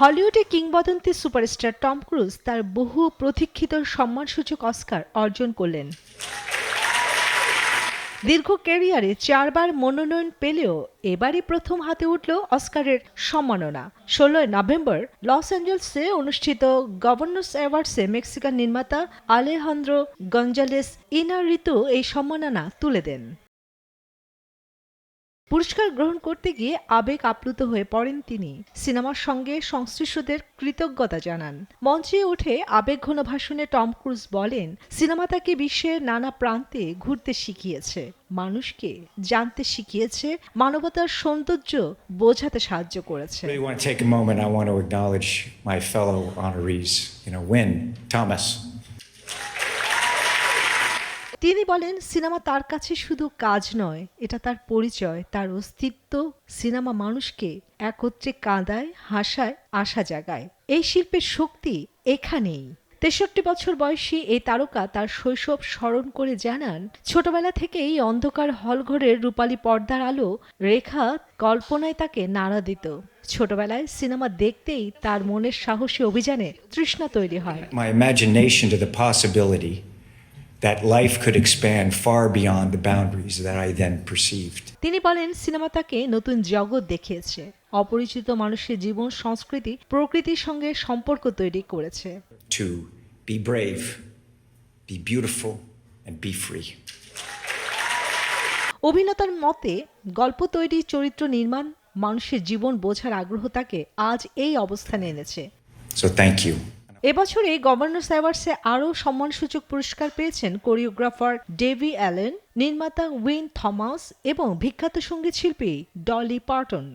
হলিউডে কিংবদন্তি superstar Tom cruise তার বহু প্রতীক্ষিত সম্মানসূচক অস্কার অর্জন করলেন। দীর্ঘ ক্যারিয়ারে চারবার মনোনয়ন পেলেও এবারই প্রথম হাতে উঠল অস্কারের সম্মাননা। ষোলোই নভেম্বর লস অ্যাঞ্জেলসে অনুষ্ঠিত গভর্নর্স অ্যাওয়ার্ডসে মেক্সিকান নির্মাতা আলেহান্দ্রো গঞ্জালেস ইনারিতো এই সম্মাননা তুলে দেন। পুরস্কার গ্রহণ করতে গিয়ে আবেগ আপ্লুত হয়ে পড়েন তিনি সিনেমার সঙ্গে সংশ্লিষ্টদের কৃতজ্ঞতা জানান মঞ্চে উঠে আবেগঘন ভাষণে টম ক্রুজ বলেন সিনেমা তাকে বিশ্বের নানা প্রান্তে ঘুরতে শিখিয়েছে মানুষকে জানতে শিখিয়েছে মানবতার সৌন্দর্য বোঝাতে সাহায্য করেছে I want to acknowledge my fellow honorees. You know, Win Thomas. তিনি বলেন, সিনেমা তার কাছে শুধু কাজ নয়, এটা তার পরিচয়, তার অস্তিত্ব। সিনেমা মানুষকে একত্রে কাঁদায়, হাসায়, আশা জাগায়। এই শিল্পের শক্তি এখানেই। তেষট্টি বছর বয়সী এই তারকা তার শৈশব স্মরণ করে জানান, ছোটবেলা থেকেই অন্ধকার হলঘরের রূপালী পর্দার আলো রেখা কল্পনায় তাকে নাড়া দিত। ছোটবেলায় সিনেমা দেখতেই তার মনের সাহসী অভিযানে তৃষ্ণা তৈরি হয়। That life could expand far beyond the boundaries that I then perceived. তিনি বলেন সিনেমা তাকে নতুন জগৎ দেখিয়েছে অপরিচিত মানুষের জীবন সংস্কৃতি প্রকৃতির সঙ্গে সম্পর্ক তৈরি করেছে To be brave, be beautiful, and be free. অভিনেতার মতে গল্প তৈরি চরিত্র নির্মাণ মানুষের জীবন বোঝার আগ্রহ তাকে আজ এই অবস্থানে এনেছে So thank you. এবছরে গভর্নর্স অ্যাওয়ার্ডসে আরও সম্মানসূচক পুরস্কার পেয়েছেন কোরিওগ্রাফার ডেভি অ্যালেন, নির্মাতা উইন থমাস এবং বিখ্যাত সংগীত শিল্পী ডলি পার্টন।